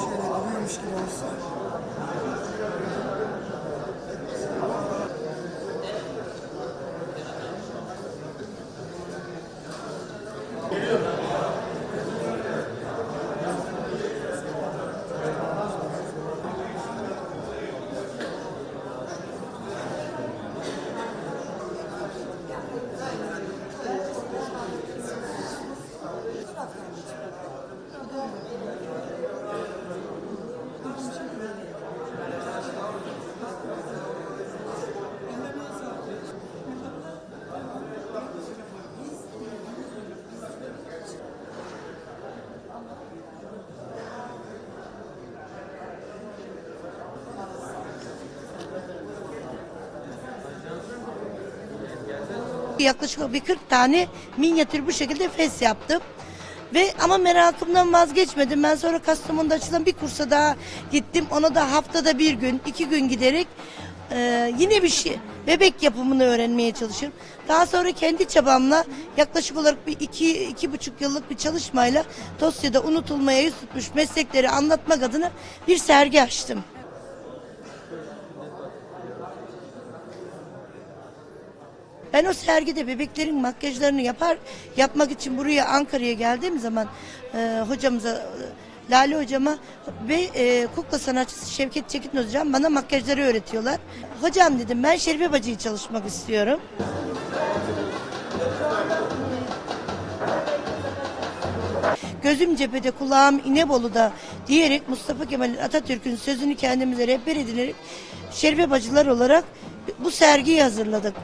şöyle duruyormuş gibi olsa. Yaklaşık bir 40 tane minyatür bu şekilde fes yaptım. Ve ama merakımdan vazgeçmedim. Ben sonra Kastamonu'da açılan bir kursa daha gittim. Ona da haftada bir gün, iki gün giderek e, yine bir şey bebek yapımını öğrenmeye çalışıyorum. Daha sonra kendi çabamla yaklaşık olarak bir iki, iki buçuk yıllık bir çalışmayla Tosya'da unutulmaya yüz tutmuş meslekleri anlatmak adına bir sergi açtım. Ben o sergide bebeklerin makyajlarını yapar yapmak için buraya Ankara'ya geldiğim zaman e, hocamıza Lale hocama ve e, kukla sanatçısı Şevket Çekin hocam bana makyajları öğretiyorlar. Hocam dedim ben Şerife Bacı'yı çalışmak istiyorum. Gözüm cephede, kulağım İnebolu'da diyerek Mustafa Kemal Atatürk'ün sözünü kendimize rehber edinerek Şerife Bacılar olarak bu sergiyi hazırladık.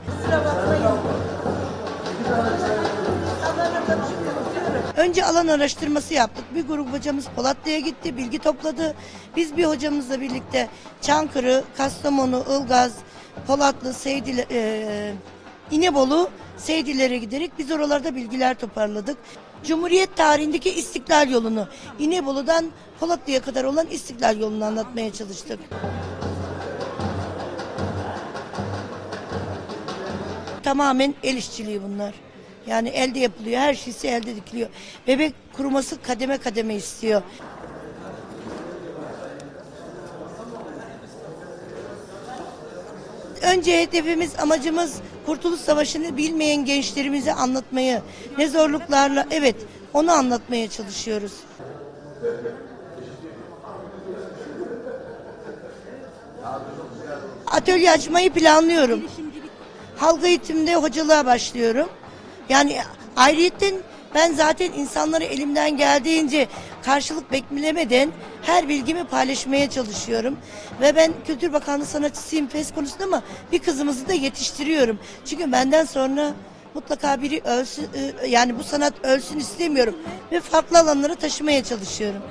Önce alan araştırması yaptık. Bir grup hocamız Polatlı'ya gitti, bilgi topladı. Biz bir hocamızla birlikte Çankırı, Kastamonu, Ilgaz, Polatlı, Seydile, eee, İnebolu, Seydilere giderek biz oralarda bilgiler toparladık. Cumhuriyet tarihindeki İstiklal yolunu, İnebolu'dan Polatlı'ya kadar olan İstiklal yolunu anlatmaya çalıştık. Tamamen el işçiliği bunlar. Yani elde yapılıyor. Her şeysi elde dikiliyor. Bebek kuruması kademe kademe istiyor. Önce hedefimiz, amacımız Kurtuluş Savaşı'nı bilmeyen gençlerimize anlatmayı. Ne zorluklarla, evet onu anlatmaya çalışıyoruz. Atölye açmayı planlıyorum. Halk eğitimde hocalığa başlıyorum. Yani ayrıyetten ben zaten insanları elimden geldiğince karşılık beklemeden her bilgimi paylaşmaya çalışıyorum. Ve ben Kültür Bakanlığı sanatçısıyım FES konusunda ama bir kızımızı da yetiştiriyorum. Çünkü benden sonra mutlaka biri ölsün, e, yani bu sanat ölsün istemiyorum. Ve farklı alanlara taşımaya çalışıyorum.